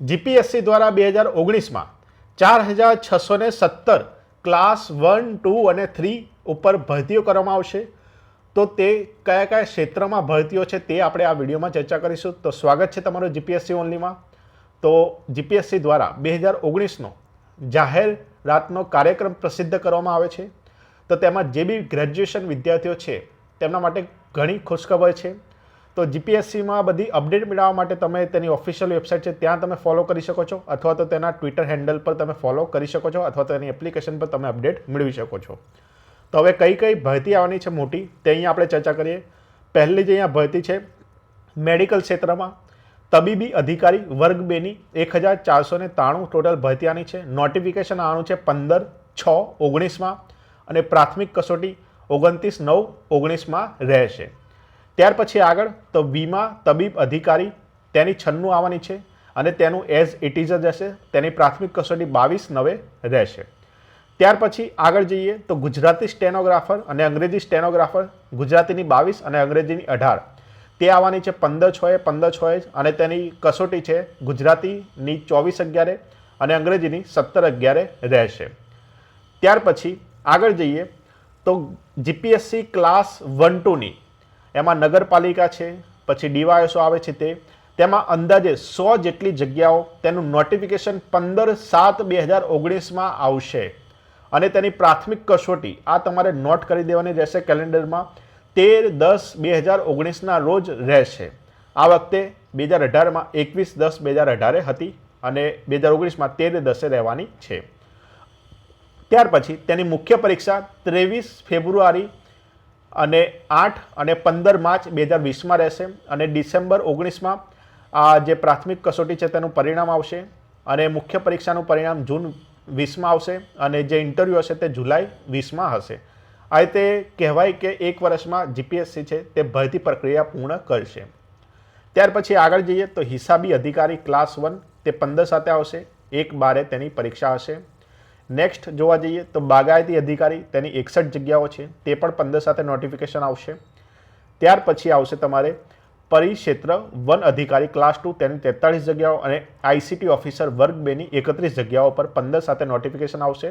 GPSC દ્વારા બે હજાર ઓગણીસમાં ચાર હજાર છસો સત્તર ક્લાસ વન, ટુ અને થ્રી ઉપર ભરતીઓ કરવામાં આવશે. તો તે કયા કયા ક્ષેત્રમાં ભરતીઓ છે તે આપણે આ વિડીયોમાં ચર્ચા કરીશું. તો સ્વાગત છે તમારું જીપીએસસી ઓનલીમાં. તો જીપીએસસી દ્વારા બે હજાર ઓગણીસનો જાહેર રાતનો કાર્યક્રમ પ્રસિદ્ધ કરવામાં આવે છે. તો તેમાં જે બી ગ્રેજ્યુએશન વિદ્યાર્થીઓ છે તેમના માટે ઘણી ખુશખબર છે. તો જીપીએસસીમાં બધી અપડેટ મેળવવા માટે તમે તેની ઓફિશિયલ વેબસાઇટ છે, ત્યાં તમે ફોલો કરી શકો છો, અથવા તો તેના ટ્વિટર હેન્ડલ પર તમે ફોલો કરી શકો છો, અથવા તો તેની એપ્લિકેશન પર તમે અપડેટ મેળવી શકો છો. તો હવે કઈ કઈ ભરતી આવવાની છે મોટી, તે અહીંયા આપણે ચર્ચા કરીએ. પહેલી જે અહીંયા ભરતી છે, મેડિકલ ક્ષેત્રમાં તબીબી અધિકારી વર્ગ બેની એક હજાર ચારસો ને ત્રાણું ટોટલ ભરતી આની છે. નોટિફિકેશન આવવાનું છે પંદર છ ઓગણીસમાં અને પ્રાથમિક કસોટી ઓગણત્રીસ નવ ઓગણીસમાં રહેશે. ત્યાર પછી આગળ તો વીમા તબીબ અધિકારી તેની છન્નું આવવાની છે અને તેનું એઝ ઇટ ઇઝ જ હશે. તેની પ્રાથમિક કસોટી બાવીસ નવે રહેશે. ત્યાર પછી આગળ જઈએ તો ગુજરાતી સ્ટેનોગ્રાફર અને અંગ્રેજી સ્ટેનોગ્રાફર ગુજરાતીની બાવીસ અને અંગ્રેજીની અઢાર. તે આવવાની છે પંદર છ એ પંદર છ એ અને તેની કસોટી છે ગુજરાતીની ચોવીસ અગિયારે અને અંગ્રેજીની સત્તર અગિયારે રહેશે. ત્યાર પછી આગળ જઈએ તો જીપીએસસી ક્લાસ વન ટુની એમાં નગરપાલિકા છે, પછી ડીવાયસો આવે છે તે. તેમાં અંદાજે સો જેટલી જગ્યાઓ તેનું નોટિફિકેશન પંદર સાત બે હજાર ઓગણીસમાં આવશે. અને તેની પ્રાથમિક કસોટી આ તમારે નોટ કરી દેવાની રહેશે કેલેન્ડરમાં. તેર દસ બે હજાર ઓગણીસના રોજ રહેશે. આ વખતે બે હજાર અઢારમાં એકવીસ દસ બે હજાર અઢારે હતી અને બે હજાર ઓગણીસમાં તેર દસે રહેવાની છે. ત્યાર પછી તેની મુખ્ય પરીક્ષા ત્રેવીસ ફેબ્રુઆરી અને આઠ અને પંદર માર્ચ બે હજાર વીસમાં રહેશે અને ડિસેમ્બર ઓગણીસમાં આ જે પ્રાથમિક કસોટી છે તેનું પરિણામ આવશે અને મુખ્ય પરીક્ષાનું પરિણામ જૂન વીસમાં આવશે અને જે ઇન્ટરવ્યૂ હશે તે જુલાઈ વીસમાં હશે. આ રીતે કહેવાય કે એક વર્ષમાં જીપીએસસી છે તે ભરતી પ્રક્રિયા પૂર્ણ કરશે. ત્યાર પછી આગળ જઈએ તો હિસાબી અધિકારી ક્લાસ વન તે પંદર સાથે આવશે. એક બારે તેની પરીક્ષા હશે. નેક્સ્ટ જોવા જઈએ તો બાગાયતી અધિકારી તેની એકસઠ જગ્યાઓ છે, તે પણ પંદર સાથે નોટિફિકેશન આવશે. ત્યાર પછી આવશે તમારે પરિક્ષેત્ર વન અધિકારી ક્લાસ ટુ તેની તેતાળીસ જગ્યાઓ અને આઈસીટી ઓફિસર વર્ગ બેની એકત્રીસ જગ્યાઓ પર પંદર સાથે નોટિફિકેશન આવશે.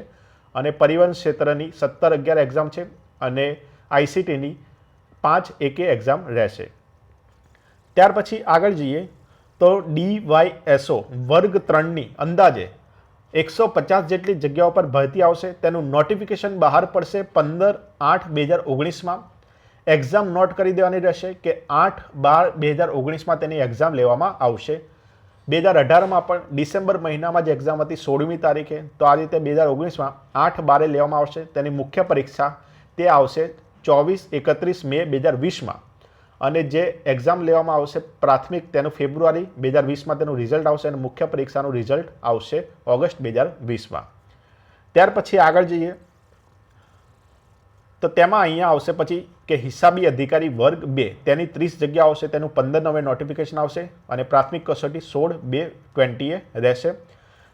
અને પરિવહન ક્ષેત્રની સત્તર અગિયાર એક્ઝામ છે અને આઈસીટીની પાંચ એકે એક્ઝામ રહેશે. ત્યાર પછી આગળ જઈએ તો ડીવાયએસઓ વર્ગ ત્રણની અંદાજે એકસો પચાસ જેટલી જગ્યાઓ પર ભરતી આવશે. તેનું નોટિફિકેશન બહાર પડશે પંદર આઠ બે હજાર ઓગણીસમાં. એક્ઝામ નોટ કરી દેવાની રહેશે કે આઠ બાર બે હજાર ઓગણીસમાં તેની એક્ઝામ લેવામાં આવશે. બે હજાર અઢારમાં પણ ડિસેમ્બર મહિનામાં જે એક્ઝામ હતી સોળમી તારીખે, તો આ રીતે બે હજાર ઓગણીસમાં આઠ બારે લેવામાં આવશે. તેની મુખ્ય પરીક્ષા તે આવશે ચોવીસ એકત્રીસ મે બે હજાર વીસમાં. અને જે એક્ઝામ લેવામાં આવશે પ્રાથમિક તેનું ફેબ્રુઆરી બે હજાર વીસમાં તેનું રિઝલ્ટ આવશે અને મુખ્ય પરીક્ષાનું રિઝલ્ટ આવશે ઓગસ્ટ બે હજાર વીસમાં. ત્યાર પછી આગળ જઈએ. તો તેમાં અહીંયા આવશે પછી કે હિસાબી અધિકારી વર્ગ બે, તેની ત્રીસ જગ્યા આવશે, તેનું પંદર નવે નોટિફિકેશન આવશે અને પ્રાથમિક કસોટી સોળ બે ટ્વેન્ટીએ રહેશે.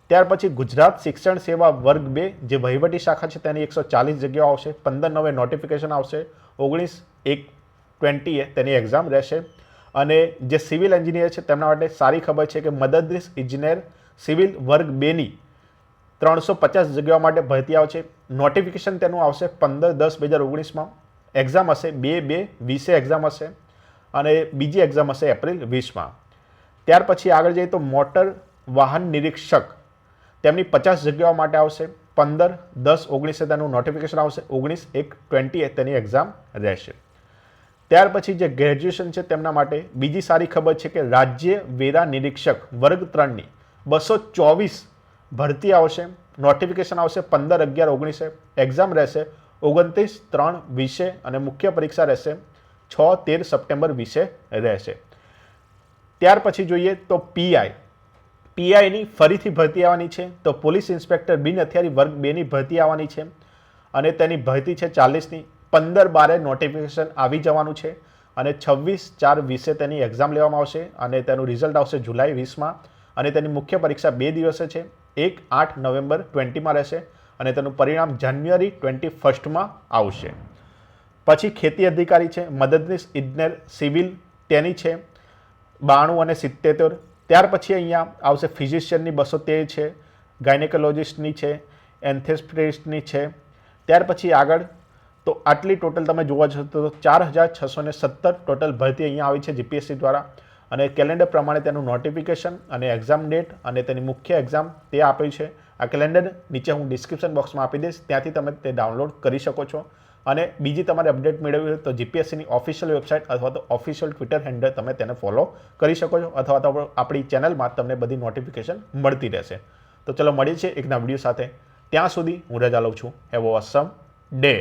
ત્યાર પછી ગુજરાત શિક્ષણ સેવા વર્ગ બે, જે વહીવટી શાખા છે તેની એકસો ચાલીસ જગ્યાઓ આવશે પંદર નવે નોટિફિકેશન આવશે, ઓગણીસ એક ટ્વેન્ટીએ તેની એક્ઝામ રહેશે. અને જે સિવિલ એન્જિનિયર છે, તેમના માટે સારી ખબર છે કે મદદનીશ ઇજનેર સિવિલ વર્ગ બેની ત્રણસો પચાસ જગ્યાઓ માટે ભરતી આવશે. નોટિફિકેશન તેનું આવશે પંદર દસ બે હજાર ઓગણીસમાં. એક્ઝામ હશે બે બે, વીસે એક્ઝામ હશે. અને બીજી એક્ઝામ હશે એપ્રિલ વીસમાં. ત્યાર પછી આગળ જઈએ તો મોટર વાહન નિરીક્ષક. તેમની પચાસ જગ્યાઓ માટે આવશે. પંદર દસ ઓગણીસે તેનું નોટિફિકેશન આવશે. ઓગણીસ એક ટ્વેન્ટીએ તેની એક્ઝામ રહેશે. ત્યાર પછી જે ગ્રેજ્યુએશન છે તેમના માટે બીજી સારી ખબર છે કે રાજ્ય વેરા નિરીક્ષક વર્ગ ત્રણની બસો ચોવીસ ભરતી આવશે નોટિફિકેશન આવશે પંદર અગિયાર ઓગણીસે એક્ઝામ રહેશે ઓગણત્રીસ ત્રણ વીસે અને મુખ્ય પરીક્ષા રહેશે છ તેર સપ્ટેમ્બર વીસે રહેશે. ત્યાર પછી જોઈએ તો પીઆઈ પીઆઈની ફરીથી ભરતી આવવાની છે તો પોલીસ ઇન્સ્પેક્ટર બિન હથિયારી વર્ગ બેની ભરતી આવવાની છે અને તેની ભરતી છે ચાલીસની. પંદર બારે નોટિફિકેશન આવી જવાનું છે અને છવ્વીસ ચાર વીસે તેની એક્ઝામ લેવામાં આવશે અને તેનું રિઝલ્ટ આવશે જુલાઈ વીસમાં અને તેની મુખ્ય પરીક્ષા બે દિવસે છે. એક આઠ નવેમ્બર ટ્વેન્ટીમાં રહેશે અને તેનું પરિણામ જાન્યુઆરી ટ્વેન્ટી ફર્સ્ટમાં આવશે. પછી ખેતી અધિકારી છે, મદદનીશ ઇજનેર, સિવિલ, તેની છે, બાણું અને સિત્તેતેર ત્યાર પછી અહીંયા આવશે ફિઝિશિયનની બસો તેર છે, ગાયનેકોલોજિસ્ટની છે એન્થેસ્પ્રિસ્ટની છે. ત્યાર પછી આગળ તો આટલી ટોટલ તમે જોવા જશો તો ચાર હજાર છસો સત્તર ટોટલ ભરતી અહીંયા આવી છે જીપીએસસી દ્વારા. અને કેલેન્ડર પ્રમાણે તેનું નોટિફિકેશન અને એક્ઝામ ડેટ અને તેની મુખ્ય એક્ઝામ તે આપી છે. આ કેલેન્ડર નીચે હું ડિસ્ક્રિપ્શન બોક્સમાં આપી દઈશ. ત્યાંથી તમે તે ડાઉનલોડ કરી શકો છો. અને બીજી તમારે અપડેટ મેળવવી હોય તો જીપીએસસીની ઓફિશિયલ વેબસાઇટ અથવા તો ઓફિશિયલ ટ્વિટર હેન્ડલ તમે તેને ફોલો કરી શકો છો. અથવા તો આપણી ચેનલમાં તમને બધી નોટિફિકેશન મળતી રહેશે. તો ચલો મળીએ છીએ એકના વીડિયો સાથે. ત્યાં સુધી હું રજા લઉં છું. Have Assam day